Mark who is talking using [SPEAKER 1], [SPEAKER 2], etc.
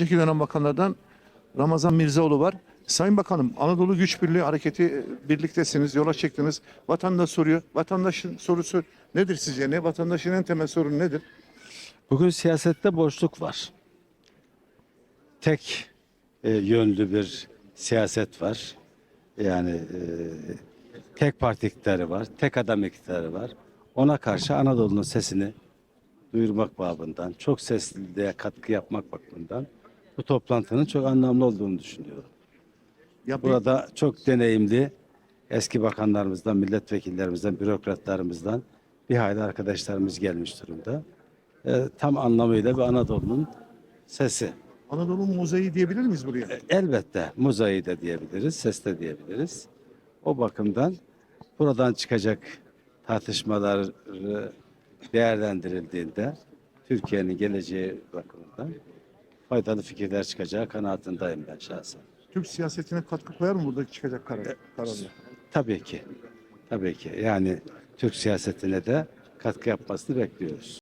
[SPEAKER 1] önceki dönem bakanlardan Ramazan Mirzaoğlu var. Sayın Bakanım Anadolu Güç Birliği hareketi e, birliktesiniz, yola çıktınız. Vatandaş soruyor. Vatandaşın sorusu nedir sizce? Ne vatandaşın en temel sorunu nedir?
[SPEAKER 2] Bugün siyasette boşluk var. Tek e, yönlü bir siyaset var. Yani e, tek parti iktidarı var, tek adam iktidarı var. Ona karşı Anadolu'nun sesini duyurmak babından, çok sesliliğe katkı yapmak bakımından bu toplantının çok anlamlı olduğunu düşünüyorum.
[SPEAKER 1] Ya bir-
[SPEAKER 2] Burada çok deneyimli eski bakanlarımızdan, milletvekillerimizden, bürokratlarımızdan bir hayli arkadaşlarımız gelmiş durumda. Ee, tam anlamıyla bir Anadolu'nun sesi.
[SPEAKER 1] Anadolu mozaiği diyebilir miyiz buraya?
[SPEAKER 2] Elbette muzayı da diyebiliriz, ses de diyebiliriz. O bakımdan buradan çıkacak tartışmalar değerlendirildiğinde Türkiye'nin geleceği bakımından faydalı fikirler çıkacağı kanaatindeyim ben şahsen.
[SPEAKER 1] Türk siyasetine katkı koyar mı buradaki çıkacak karar, kararlar?
[SPEAKER 2] Tabii ki. Tabii ki. Yani Türk siyasetine de katkı yapmasını bekliyoruz.